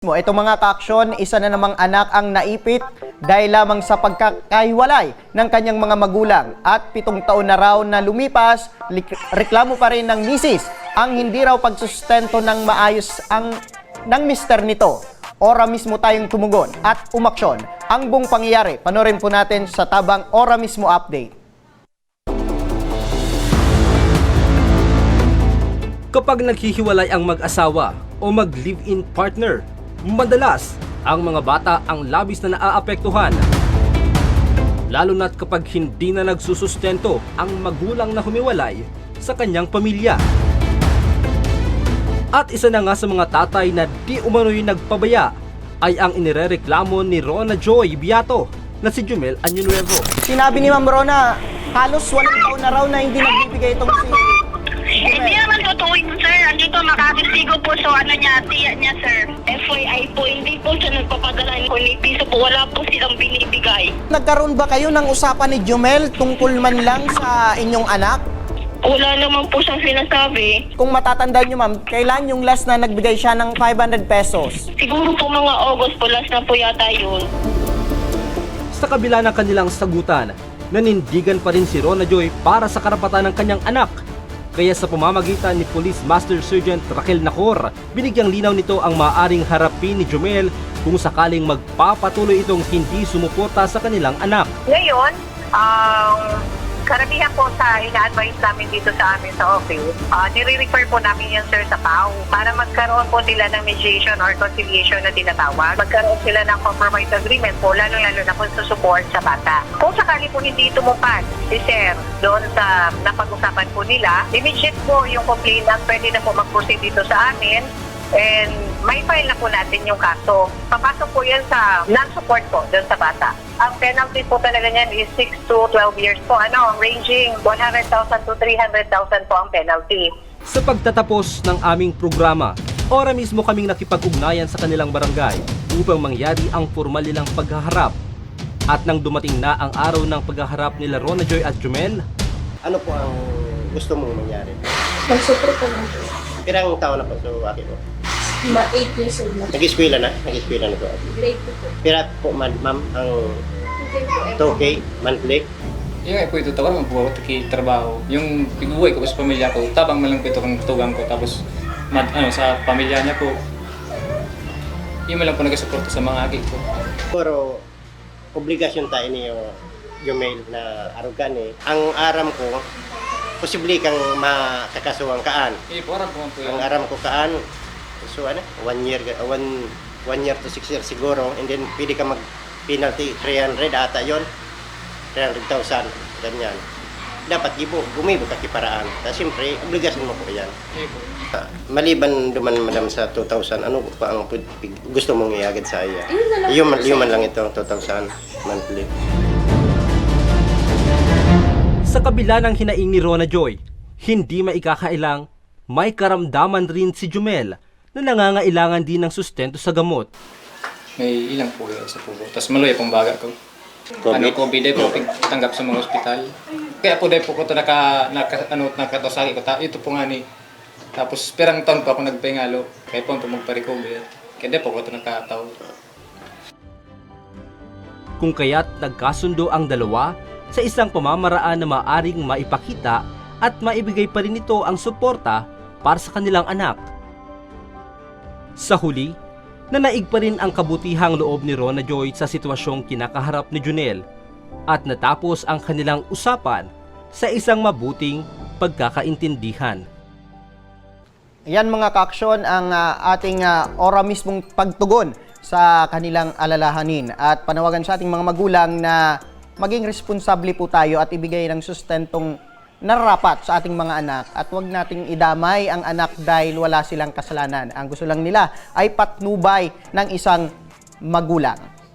Mo, Ito mga kaaksyon, isa na namang anak ang naipit dahil lamang sa pagkakahiwalay ng kanyang mga magulang at pitong taon na raw na lumipas, reklamo pa rin ng misis ang hindi raw pagsustento ng maayos ang ng mister nito. Ora mismo tayong tumugon at umaksyon. Ang buong pangyayari, panorin po natin sa tabang Ora mismo update. Kapag naghihiwalay ang mag-asawa o mag-live-in partner, madalas ang mga bata ang labis na naaapektuhan. Lalo na't kapag hindi na nagsusustento ang magulang na humiwalay sa kanyang pamilya. At isa na nga sa mga tatay na di umano'y nagpabaya ay ang inirereklamo ni Rona Joy Biato na si Jumel Añonuevo. Sinabi ni Ma'am Rona, halos walang taon na raw na hindi nagbibigay itong si Hindi naman totoo yun, sir. Andito makakasigo po so ano niya, tiya niya, sir. Nagpapadala ko ni piso po. Wala po silang binibigay. Nagkaroon ba kayo ng usapan ni Jumel tungkol man lang sa inyong anak? Wala naman po siyang sinasabi. Kung matatandaan nyo ma'am, kailan yung last na nagbigay siya ng 500 pesos? Siguro po mga August po, last na po yata yun. Sa kabila ng kanilang sagutan, nanindigan pa rin si Rona Joy para sa karapatan ng kanyang anak. Kaya sa pamamagitan ni Police Master Sergeant Raquel Nacor, binigyang linaw nito ang maaring harapin ni Jumel kung sakaling magpapatuloy itong hindi sumuporta sa kanilang anak. Ngayon, ang karamihan po sa ina-advise namin dito sa amin sa office, uh, nire-refer po namin yan sir sa PAO para magkaroon po sila ng mediation or conciliation na tinatawag. Magkaroon sila ng compromise agreement po, lalo-lalo na po sa support sa bata. Kung sakali po hindi tumupad si sir doon sa napag-usapan po nila, immediate po yung complainant pwede na po mag-proceed dito sa amin and may file na po natin yung kaso. Papasok po yan sa non-support po doon sa bata. Ang penalty po talaga niyan is 6 to 12 years po. Ano, ranging 100,000 to 300,000 po ang penalty. Sa pagtatapos ng aming programa, ora mismo kaming nakipag-ugnayan sa kanilang barangay upang mangyari ang formal nilang paghaharap. At nang dumating na ang araw ng paghaharap nila Rona Joy at Jumel, Ano po ang gusto mong mangyari? Magsuporta lang po. Pirang taon na po so aki po. Ma 8 years old na. Nag-eskwela na? Nag-eskwela na po. Grade 2 po. Pira po man, ma'am ang Okay po. 2K monthly. Yung nga po ito tawag magbuhat kay trabaho. Yung piguwi ko sa pamilya ko, tabang man lang po ito kang tugang ko. Tapos mad, ano, sa pamilya niya po, yun man lang po nagasuporta sa mga agi ko. Pero obligasyon tayo niyo Jumail na arugan eh. Ang aram ko, posible kang makakasuwang kaan. Eh, po, aram po man po. Ang aram ko kaan, so ano, one year, one, one year to six years siguro. And then pwede ka mag penalty 300 ata yon 300,000, ganyan. Dapat gibo, gumibo ka kiparaan. Tapos siyempre, obligasyon mo po yan. Ah, Maliban duman madam sa 2,000, ano pa ang gusto mong iagad sa iya? Yung, yung man lang ito, 2,000 monthly. Sa kabila ng hinaing ni Rona Joy, hindi maikakailang may karamdaman rin si Jumel na nangangailangan din ng sustento sa gamot. May ilang po yun sa puso. Tapos maluya pong baga ko. COVID? Ano, COVID ay po tanggap sa mga ospital. Kaya po dahil po ko ito naka, naka, ano, nakatosaki ko. Ta, ito po nga ni. Tapos perang taon po ako nagpahingalo. Kaya po po magpa-recover. Kaya dahil po ko ito nakataon. Kung kaya't nagkasundo ang dalawa sa isang pamamaraan na maaring maipakita at maibigay pa rin ito ang suporta para sa kanilang anak. Sa huli, nanaig pa rin ang kabutihang loob ni Rona Joy sa sitwasyong kinakaharap ni Junel at natapos ang kanilang usapan sa isang mabuting pagkakaintindihan. Yan mga kaaksyon ang ah, ating ah, ora mismong pagtugon sa kanilang alalahanin at panawagan sa ating mga magulang na maging responsable po tayo at ibigay ng sustentong nararapat sa ating mga anak at huwag nating idamay ang anak dahil wala silang kasalanan. Ang gusto lang nila ay patnubay ng isang magulang.